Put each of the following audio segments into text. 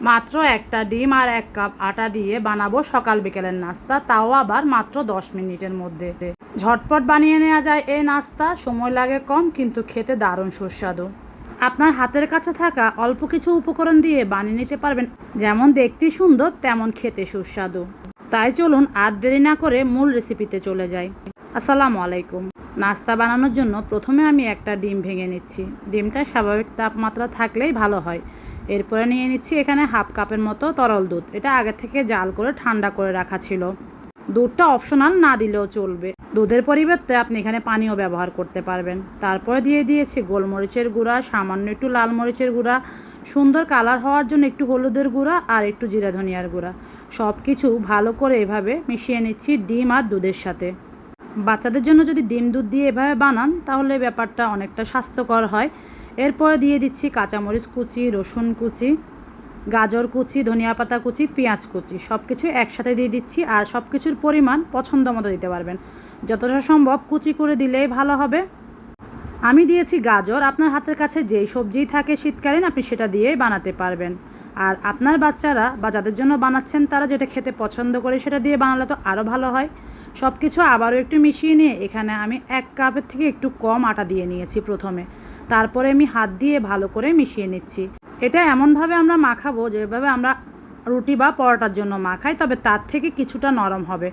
মাত্র একটা ডিম আর এক কাপ আটা দিয়ে বানাবো সকাল বিকেলের নাস্তা, তাও আবার মাত্র দশ মিনিটের মধ্যে। ঝটপট বানিয়ে নেওয়া যায় এই নাস্তা, সময় লাগে কম, কিন্তু খেতে দারুণ সুস্বাদু। আপনার হাতের কাছে থাকা অল্প কিছু উপকরণ দিয়ে বানিয়ে নিতে পারবেন। যেমন দেখতে সুন্দর, তেমন খেতে সুস্বাদু। তাই চলুন আর দেরি না করে মূল রেসিপিতে চলে যাই। আসসালামু আলাইকুম। নাস্তা বানানোর জন্য প্রথমে আমি একটা ডিম ভেঙে নিচ্ছি। ডিমটা স্বাভাবিক তাপমাত্রা থাকলেই ভালো হয়। এরপরে নিয়ে নিচ্ছি এখানে হাফ কাপের মতো তরল দুধ। এটা আগে থেকে জাল করে ঠান্ডা করে রাখা ছিল। দুধটা অপশনাল না দিলেও চলবে। দুধের পরিবর্তে আপনি এখানে পানিও ব্যবহার করতে পারবেন। তারপরে দিয়ে দিয়েছি গোলমরিচের গুঁড়া, সামান্য একটু লাল মরিচের গুঁড়া, সুন্দর কালার হওয়ার জন্য একটু হলুদের গুঁড়া আর একটু জিরা ধনিয়ার গুঁড়া। সব কিছু ভালো করে এভাবে মিশিয়ে নিচ্ছি ডিম আর দুধের সাথে। বাচ্চাদের জন্য যদি ডিম দুধ দিয়ে এভাবে বানান, তাহলে ব্যাপারটা অনেকটা স্বাস্থ্যকর হয়। এরপরে দিয়ে দিচ্ছি কাঁচামরিচ কুচি, রসুন কুচি, গাজর কুচি, ধনিয়া পাতা কুচি, পেঁয়াজ কুচি। সব কিছু একসাথে দিয়ে দিচ্ছি আর সব কিছুর পরিমাণ পছন্দ মতো দিতে পারবেন। যতটা সম্ভব কুচি করে দিলেই ভালো হবে। আমি দিয়েছি গাজর। আপনার হাতের কাছে যেই সবজিই থাকে শীতকালীন, আপনি সেটা দিয়েই বানাতে পারবেন। আর আপনার বাচ্চারা বা যাদের জন্য বানাচ্ছেন, তারা যেটা খেতে পছন্দ করে সেটা দিয়ে বানালে তো আরও ভালো হয়। সব কিছু আবারও একটু মিশিয়ে নিয়ে এখানে আমি এক কাপের থেকে একটু কম আটা দিয়ে নিয়েছি প্রথমে। তারপরে আমি হাত দিয়ে ভালো করে মিশিয়ে নিচ্ছি। এটা এমনভাবে আমরা মাখাবো যেভাবে আমরা রুটি বা পরোটার জন্য মাখাই, তবে তার থেকে কিছুটা নরম হবে।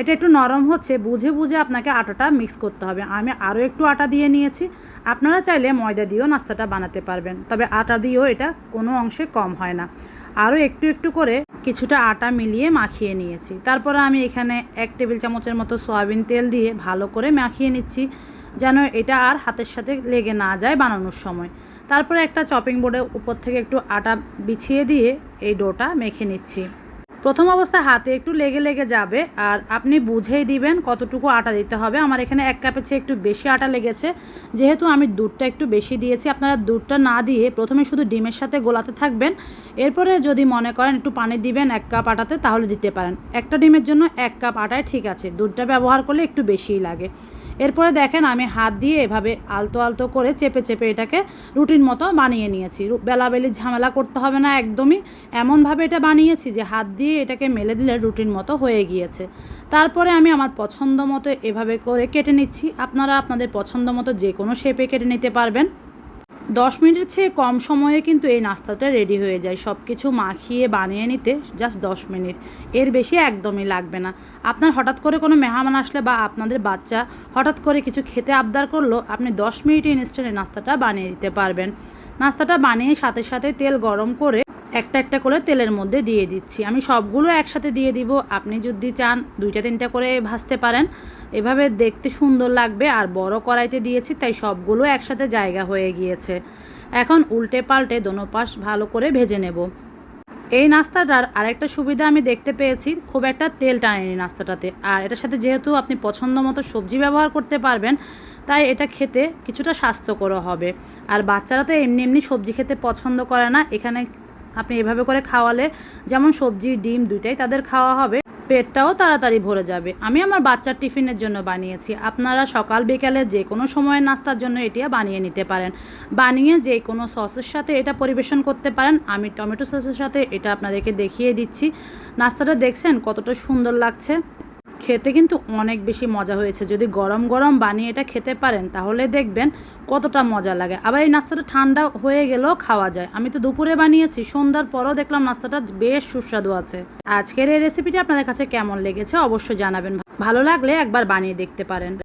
এটা একটু নরম হচ্ছে, বুঝে বুঝে আপনাকে আটাটা মিক্স করতে হবে। আমি আরও একটু আটা দিয়ে নিয়েছি। আপনারা চাইলে ময়দা দিয়েও নাস্তাটা বানাতে পারবেন, তবে আটা দিয়েও এটা কোনো অংশে কম হয় না। আরও একটু একটু করে কিছুটা আটা মিলিয়ে মাখিয়ে নিয়েছি। তারপরে আমি এখানে এক টেবিল চামচের মতো সয়াবিন তেল দিয়ে ভালো করে মাখিয়ে নিচ্ছি। যেন এটা আর হাতের সাথে লেগে না যায় বানানোর সময়। তারপরে একটা চপিং বোর্ডের উপর থেকে একটু আটা বিছিয়ে দিয়ে এই ডোটা মেখে নিচ্ছি। প্রথম অবস্থায় হাতে একটু লেগে লেগে যাবে আর আপনি বুঝেই দিবেন কতটুকু আটা দিতে হবে। আমার এখানে এক কাপের চেয়ে একটু বেশি আটা লেগেছে। যেহেতু আমি দুধটা একটু বেশি দিয়েছি, আপনারা দুধটা না দিয়ে প্রথমে শুধু ডিমের সাথে গোলাতে থাকবেন। এরপরে যদি মনে করেন একটু পানি দিবেন এক কাপ আটাতে, তাহলে দিতে পারেন। একটা ডিমের জন্য এক কাপ আটায় ঠিক আছে। দুধটা ব্যবহার করলে একটু বেশিই লাগে। এরপরে দেখেন আমি হাত দিয়ে এভাবে আলতো আলতো করে চেপে চেপে এটাকে রুটিন মতো বানিয়ে নিয়েছি। বেলাবেলি ঝামেলা করতে হবে না একদমই। এমনভাবে এটা বানিয়েছি যে হাত দিয়ে এটাকে মেলে দিলে রুটিন মতো হয়ে গিয়েছে। তারপরে আমি আমার পছন্দ মতো এভাবে করে কেটে নিচ্ছি। আপনারা আপনাদের পছন্দ মতো যে কোনো শেপে কেটে নিতে পারবেন। দশ মিনিটের চেয়ে কম সময়ে কিন্তু এই নাস্তাটা রেডি হয়ে যায়। সব কিছু মাখিয়ে বানিয়ে নিতে জাস্ট দশ মিনিট। এর বেশি একদমই লাগবে না। আপনার হঠাৎ করে কোনো মেহমান আসলে বা আপনাদের বাচ্চা হঠাৎ করে কিছু খেতে আবদার করল, আপনি দশ মিনিটে ইনস্ট্যান্টে নাস্তাটা বানিয়ে দিতে পারবেন। নাস্তাটা বানিয়ে সাথে সাথে তেল গরম করে একটা একটা করে তেলের মধ্যে দিয়ে দিচ্ছি। আমি সবগুলো একসাথে দিয়ে দিব। আপনি যদি চান দুইটা তিনটা করে ভাজতে পারেন। এভাবে দেখতে সুন্দর লাগবে। আর বড় কড়াইতে দিয়েছি, তাই সবগুলো একসাথে জায়গা হয়ে গিয়েছে। এখন উল্টে পাল্টে দোনো পাশ ভালো করে ভেজে নেব। এই নাস্তাটার আরেকটা সুবিধা আমি দেখতে পেয়েছি, খুব একটা তেল টানেনি নাস্তাটাতে। আর এটার সাথে যেহেতু আপনি পছন্দ মতো সবজি ব্যবহার করতে পারবেন, তাই এটা খেতে কিছুটা স্বাস্থ্যকরও হবে। আর বাচ্চারা তো এমনি এমনি সবজি খেতে পছন্দ করে না। এখানে আপনি এভাবে করে খাওয়ালে যেমন সবজি, ডিম দুইটাই তাদের খাওয়া হবে, পেটটাও তাড়াতাড়ি ভরে যাবে। আমি আমার বাচ্চার টিফিনের জন্য বানিয়েছি। আপনারা সকাল, বিকালে যে কোনো সময়ের নাস্তার জন্য এটা বানিয়ে নিতে পারেন। বানিয়ে যে কোনো সসের সাথে এটা পরিবেশন করতে পারেন। আমি টমেটো সসের সাথে এটা আপনাদেরকে দেখিয়ে দিচ্ছি। নাস্তাটা দেখছেন কতটা সুন্দর লাগছে। খেতে কিন্তু অনেক বেশি মজা হয়েছে। যদি গরম গরম বানিয়ে এটা খেতে পারেন, তাহলে দেখবেন কতটা মজা লাগে। আবার এই নাস্তাটা ঠান্ডা হয়ে গেলেও খাওয়া যায়। আমি তো দুপুরে বানিয়েছি, সন্ধ্যার পরও দেখলাম নাস্তাটা বেশ সুস্বাদু আছে। আজকের এই রেসিপিটি আপনাদের কাছে কেমন লেগেছে অবশ্যই জানাবেন। ভালো লাগলে একবার বানিয়ে দেখতে পারেন।